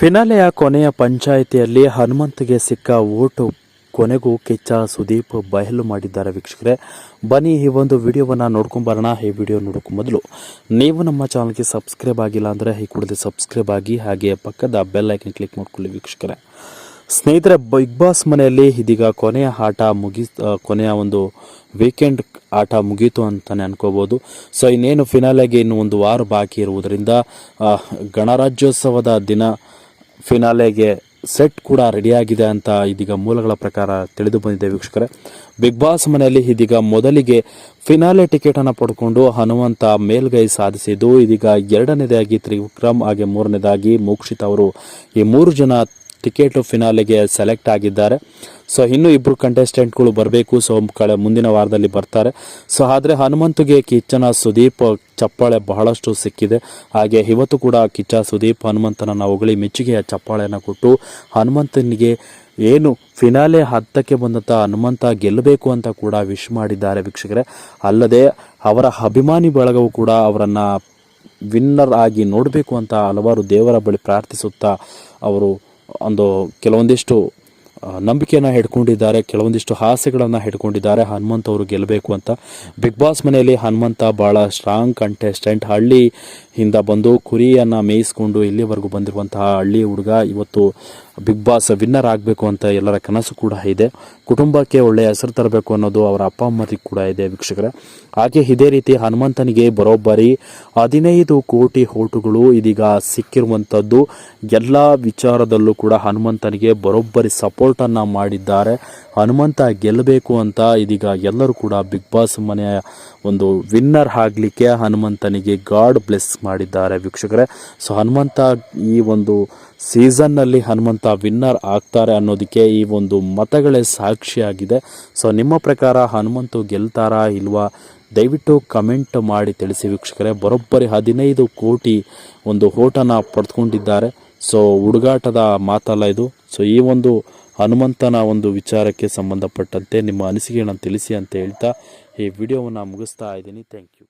ಫಿನಾಲೆಯ ಕೊನೆಯ ಪಂಚಾಯಿತಿಯಲ್ಲಿ ಹನುಮಂತ್ಗೆ ಸಿಕ್ಕ ಓಟು ಕೊನೆಗೂ ಕಿಚ್ಚ ಸುದೀಪ್ ಬಯಲು ಮಾಡಿದ್ದಾರೆ ವೀಕ್ಷಕರೇ. ಬನ್ನಿ ಈ ಒಂದು ವಿಡಿಯೋವನ್ನು ನೋಡ್ಕೊಂಬರೋಣ ಈ ವಿಡಿಯೋ ನೋಡೋಕ್ಕೂ ಮೊದಲು ನೀವು ನಮ್ಮ ಚಾನಲ್ಗೆ ಸಬ್ಸ್ಕ್ರೈಬ್ ಆಗಿಲ್ಲ ಅಂದರೆ ಈ ಕೂಡಲೇ ಸಬ್ಸ್ಕ್ರೈಬ್ ಆಗಿ ಹಾಗೆ ಪಕ್ಕದ ಬೆಲ್ ಐಕನ್ ಕ್ಲಿಕ್ ಮಾಡ್ಕೊಳ್ಳಿ ವೀಕ್ಷಕರೇ. ಸ್ನೇಹಿತರೆ, ಬಿಗ್ ಬಾಸ್ ಮನೆಯಲ್ಲಿ ಇದೀಗ ಕೊನೆಯ ಆಟ ಮುಗಿ ಕೊನೆಯ ಒಂದು ವೀಕೆಂಡ್ ಆಟ ಮುಗೀತು ಅಂತಲೇ ಅನ್ಕೋಬೋದು. ಸೊ, ಇನ್ನೇನು ಫಿನಾಲೆಗೆ ಇನ್ನು ಒಂದು ವಾರ ಬಾಕಿ ಇರುವುದರಿಂದ ಗಣರಾಜ್ಯೋತ್ಸವದ ದಿನ ಫಿನಾಲೆಗೆ ಸೆಟ್ ಕೂಡ ರೆಡಿಯಾಗಿದೆ ಅಂತ ಇದೀಗ ಮೂಲಗಳ ಪ್ರಕಾರ ತಿಳಿದು ಬಂದಿದೆ ವೀಕ್ಷಕರೇ. ಬಿಗ್ ಬಾಸ್ ಮನೆಯಲ್ಲಿ ಇದೀಗ ಮೊದಲಿಗೆ ಫಿನಾಲೆ ಟಿಕೆಟ್ ಅನ್ನು ಪಡ್ಕೊಂಡು ಹನುಮಂತ ಮೇಲ್ಗೈ ಸಾಧಿಸಿದ್ದು ಇದೀಗ ಎರಡನೇದಾಗಿ ತ್ರಿವಿಕ್ರಮ್, ಹಾಗೆ ಮೂರನೇದಾಗಿ ಮೋಕ್ಷಿತ್ ಅವರು ಈ ಮೂರು ಜನ ಟಿಕೆಟ್ ಫಿನಾಲೆಗೆ ಸೆಲೆಕ್ಟ್ ಆಗಿದ್ದಾರೆ. ಸೊ, ಇನ್ನು ಇಬ್ಬರು ಕಂಟೆಸ್ಟೆಂಟ್ಗಳು ಬರಬೇಕು. ಸೊ, ಕಳೆ, ಮುಂದಿನ ವಾರದಲ್ಲಿ ಬರ್ತಾರೆ. ಸೊ, ಆದರೆ ಹನುಮಂತಗೆ ಕಿಚ್ಚನ ಸುದೀಪ್ ಚಪ್ಪಾಳೆ ಬಹಳಷ್ಟು ಸಿಕ್ಕಿದೆ. ಹಾಗೆ ಇವತ್ತು ಕೂಡ ಕಿಚ್ಚ ಸುದೀಪ್ ಹನುಮಂತನನ್ನು ಹೊಗಳಿ ಮೆಚ್ಚುಗೆಯ ಚಪ್ಪಾಳೆಯನ್ನು ಕೊಟ್ಟು ಹನುಮಂತನಿಗೆ ಏನು ಫಿನಾಲೆ ಹತ್ತಕ್ಕೆ ಬಂದಂಥ ಹನುಮಂತ ಗೆಲ್ಲಬೇಕು ಅಂತ ಕೂಡ ವಿಶ್ ಮಾಡಿದ್ದಾರೆ ವೀಕ್ಷಕರೇ. ಅಲ್ಲದೆ ಅವರ ಅಭಿಮಾನಿ ಬಳಗವು ಕೂಡ ಅವರನ್ನು ವಿನ್ನರ್ ಆಗಿ ನೋಡಬೇಕು ಅಂತ ಹಲವಾರು ದೇವರ ಬಳಿ ಪ್ರಾರ್ಥಿಸುತ್ತಾ ಅವರು ಒಂದು ಕೆಲವೊಂದಿಷ್ಟು ನಂಬಿಕೆಯನ್ನು ಹಿಡ್ಕೊಂಡಿದ್ದಾರೆ, ಕೆಲವೊಂದಿಷ್ಟು ಆಸೆಗಳನ್ನು ಹಿಡ್ಕೊಂಡಿದ್ದಾರೆ, ಹನುಮಂತ್ ಅವರು ಗೆಲ್ಲಬೇಕು ಅಂತ. ಬಿಗ್ ಬಾಸ್ ಮನೆಯಲ್ಲಿ ಹನುಮಂತ ಭಾಳ ಸ್ಟ್ರಾಂಗ್ ಕಂಟೆಸ್ಟೆಂಟ್ ಹಳ್ಳಿಯಿಂದ ಬಂದು ಕುರಿಯನ್ನು ಮೇಯಿಸ್ಕೊಂಡು ಇಲ್ಲಿವರೆಗೂ ಬಂದಿರುವಂತಹ ಹಳ್ಳಿ ಹುಡುಗ ಇವತ್ತು ಬಿಗ್ ಬಾಸ್ ವಿನ್ನರ್ ಆಗಬೇಕು ಅಂತ ಎಲ್ಲರ ಕನಸು ಕೂಡ ಇದೆ. ಕುಟುಂಬಕ್ಕೆ ಒಳ್ಳೆಯ ಹೆಸರು ತರಬೇಕು ಅನ್ನೋದು ಅವರ ಅಪ್ಪ ಅಮ್ಮರಿಗೆ ಕೂಡ ಇದೆ ವೀಕ್ಷಕರೇ. ಹಾಗೆ ಇದೇ ರೀತಿ ಹನುಮಂತನಿಗೆ ಬರೋಬ್ಬರಿ ಹದಿನೈದು ಕೋಟಿ ಓಟುಗಳು ಇದೀಗ ಸಿಕ್ಕಿರುವಂಥದ್ದು ಎಲ್ಲ ವಿಚಾರದಲ್ಲೂ ಕೂಡ ಹನುಮಂತನಿಗೆ ಬರೋಬ್ಬರಿ ಸಪೋರ್ಟನ್ನು ಮಾಡಿದ್ದಾರೆ. ಹನುಮಂತ ಗೆಲ್ಲಬೇಕು ಅಂತ ಇದೀಗ ಎಲ್ಲರೂ ಕೂಡ ಬಿಗ್ ಬಾಸ್ ಮನೆಯ ಒಂದು ವಿನ್ನರ್ ಆಗಲಿಕ್ಕೆ ಹನುಮಂತನಿಗೆ ಗಾಡ್ ಬ್ಲೆಸ್ ಮಾಡಿದ್ದಾರೆ ವೀಕ್ಷಕರೇ. ಸೊ ಹನುಮಂತ ಈ ಒಂದು ಸೀಸನ್ನಲ್ಲಿ ಹನುಮಂತ ವಿನ್ನರ್ ಆಗ್ತಾರೆ ಅನ್ನೋದಕ್ಕೆ ಈ ಒಂದು ಮತಗಳೇ ಸಾಕ್ಷಿಯಾಗಿದೆ. ಸೊ ನಿಮ್ಮ ಪ್ರಕಾರ ಹನುಮಂತು ಗೆಲ್ತಾರಾ ಇಲ್ವಾ? ದಯವಿಟ್ಟು ಕಮೆಂಟ್ ಮಾಡಿ ತಿಳಿಸಿ ವೀಕ್ಷಕರೇ. ಬರೋಬ್ಬರಿ ಹದಿನೈದು ಕೋಟಿ ಒಂದು ಓಟನ ಪಡೆದುಕೊಂಡಿದ್ದಾರೆ ಸೊ ಹುಡುಗಾಟದ ಮಾತಲ್ಲ ಇದು. ಸೊ ಈ ಒಂದು ಹನುಮಂತನ ಒಂದು ವಿಚಾರಕ್ಕೆ ಸಂಬಂಧಪಟ್ಟಂತೆ ನಿಮ್ಮ ಅನಿಸಿಕೆಗಳನ್ನು ತಿಳಿಸಿ ಅಂತ ಹೇಳ್ತಾ ಈ ವಿಡಿಯೋವನ್ನು ಮುಗಿಸ್ತಾ ಇದ್ದೀನಿ. Thank you